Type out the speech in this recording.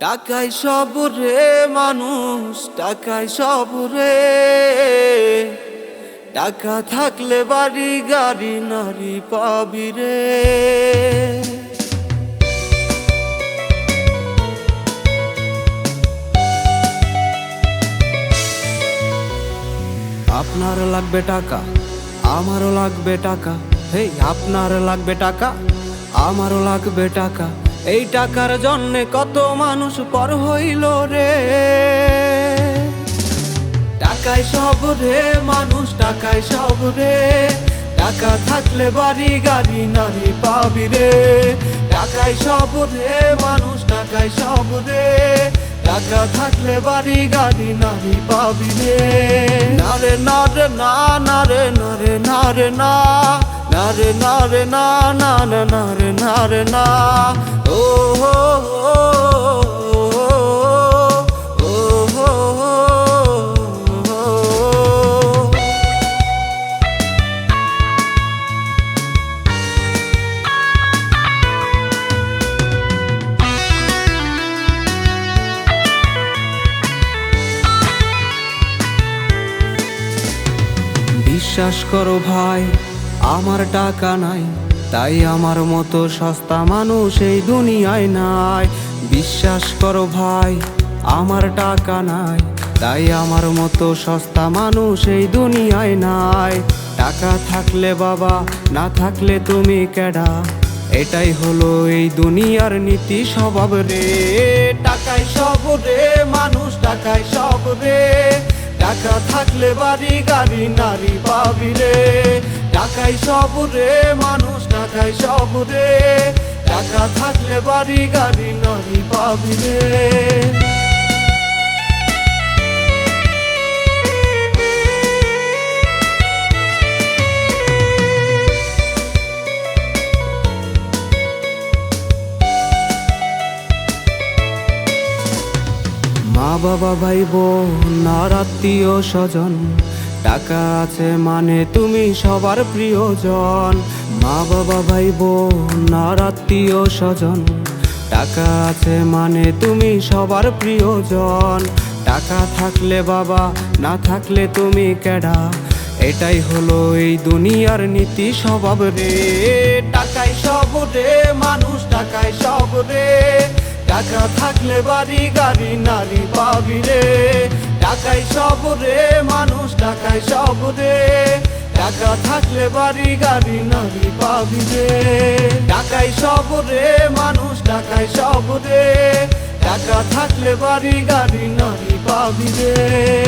টাকায় সব রে মানুষ, টাকায় সব রে। টাকা থাকলে বাড়ি, গাড়ি, নারী পাবি রে। আপনার লাগবে টাকা, আমারও লাগবে টাকা। হেই, আপনার লাগবে টাকা, আমারও লাগবে টাকা। এই টাকার জন্যে কত মানুষ পর হইল রে। টাকায় সব রে, মানুষ টাকায় সব রে। টাকা থাকলে বাড়ি, গাড়ি, নারী পাবি রে। টাকায় সব রে, মানুষ টাকায় সব রে। টাকা থাকলে বাড়ি, গাড়ি, নারী পাবি রে। নারে নারে না নারে নারে নারে না। নারে নারে, না না না, নারে না। ও, হো হো ও হো হো। বিশ্বাস করো ভাই আমার টাকা নাই, তাই আমার মতো সস্তা মানুষ এই দুনিয়ায় নাই। বিশ্বাস করো ভাই, আমার টাকা নাই, তাই আমার মতো সস্তা মানুষ এই দুনিয়ায় নাই। টাকা থাকলে বাবা, না থাকলে তুমি কেডা? এটাই হলো এই দুনিয়ার নীতি স্বভাব রে। টাকায় সব রে, মানুষ টাকায় সব রে। টাকা থাকলে বাড়ি, গাড়ি, নারী পাবি রে। টাকায় সব রে, মানুষ টাকায় সব রে। টাকা থাকলে বাড়ি, গাড়ি নারী পাবি রে। মা বাবা, ভাই বোন, আর আত্মীয় স্বজন টাকা আছে মানে তুমি সবার প্রিয়জন। মা বাবা, ভাই বোন, আর আত্মীয় স্বজন। টাকা আছে মানে তুমি সবার প্রিয়জন। টাকা থাকলে বাবা, না থাকলে তুমি কেডা এটাই হলো এই দুনিয়ার নীতি স্বভাব রে। টাকায় সব রে, মানুষ টাকায় সব রে। টাকা থাকলে বাড়ি গাড়ি, নারী পাবি রে। টাকায় সব রে, মানুষ টাকায় সব রে। টাকা থাকলে বাড়ি, গাড়ি, নারী পাবি রে। টাকায় সব রে, মানুষ টাকায় সব রে। টাকা থাকলে বাড়ি, গাড়ি, নারী পাবি রে।